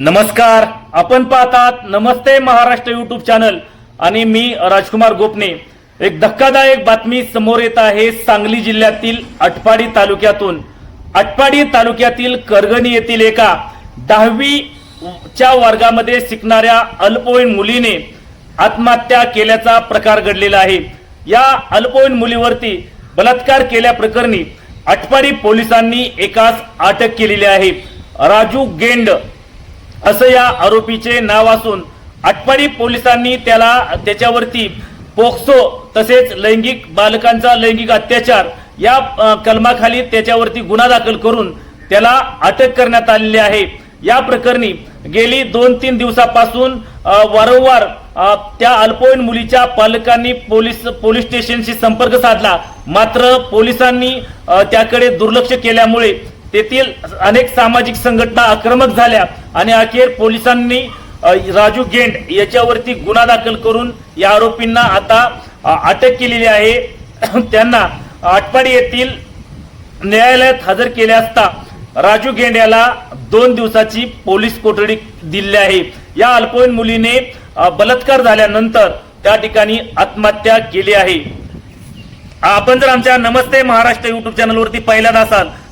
नमस्कार. आपण पाहतात नमस्ते महाराष्ट्र युट्यूब चॅनल आणि मी राजकुमार गोपने. एक धक्कादायक बातमी समोर येत आहे सांगली जिल्ह्यातील अटपाडी तालुक्यातून. अटपाडी तालुक्यातील करगणी येथील एका दहावीच्या वर्गामध्ये शिकणाऱ्या अल्पवयीन मुलीने आत्महत्या केल्याचा प्रकार घडलेला आहे. या अल्पवयीन मुलीवरती बलात्कार केल्याप्रकरणी अटपाडी पोलिसांनी एकास अटक केलेली आहे. राजू गेंड असं या आरोपीचे नाव असून आटपाडी पोलिसांनी त्याला त्याच्यावरती पोक्सो तसेच लैंगिक बालकांचा लैंगिक अत्याचार या कलमाखाली त्याच्यावरती गुन्हा दाखल करून त्याला अटक करण्यात आलेली आहे. या प्रकरणी गेली दोन तीन दिवसापासून वारंवार त्या अल्पवयीन मुलीच्या पालकांनी पोलीस पोलीस स्टेशनशी संपर्क साधला. मात्र पोलिसांनी त्याकडे दुर्लक्ष केल्यामुळे तेथील अनेक सामाजिक संघटना आक्रमक झाल्या आणि अखेर पोलिसांनी राजू गेंड याच्यावरती गुन्हा दाखल करून या आरोपींना आता अटक केलेली आहे. त्यांना आटपाडी येथील न्यायालयात हजर केले असता राजू गेंड याला दोन दिवसाची पोलीस कोठडी दिली आहे. या अल्पवयीन मुलीने बलात्कार झाल्यानंतर त्या ठिकाणी आत्महत्या केली आहे. आपण जर आमच्या नमस्ते महाराष्ट्र युट्यूब चॅनलवरती पहिल्यांदा असाल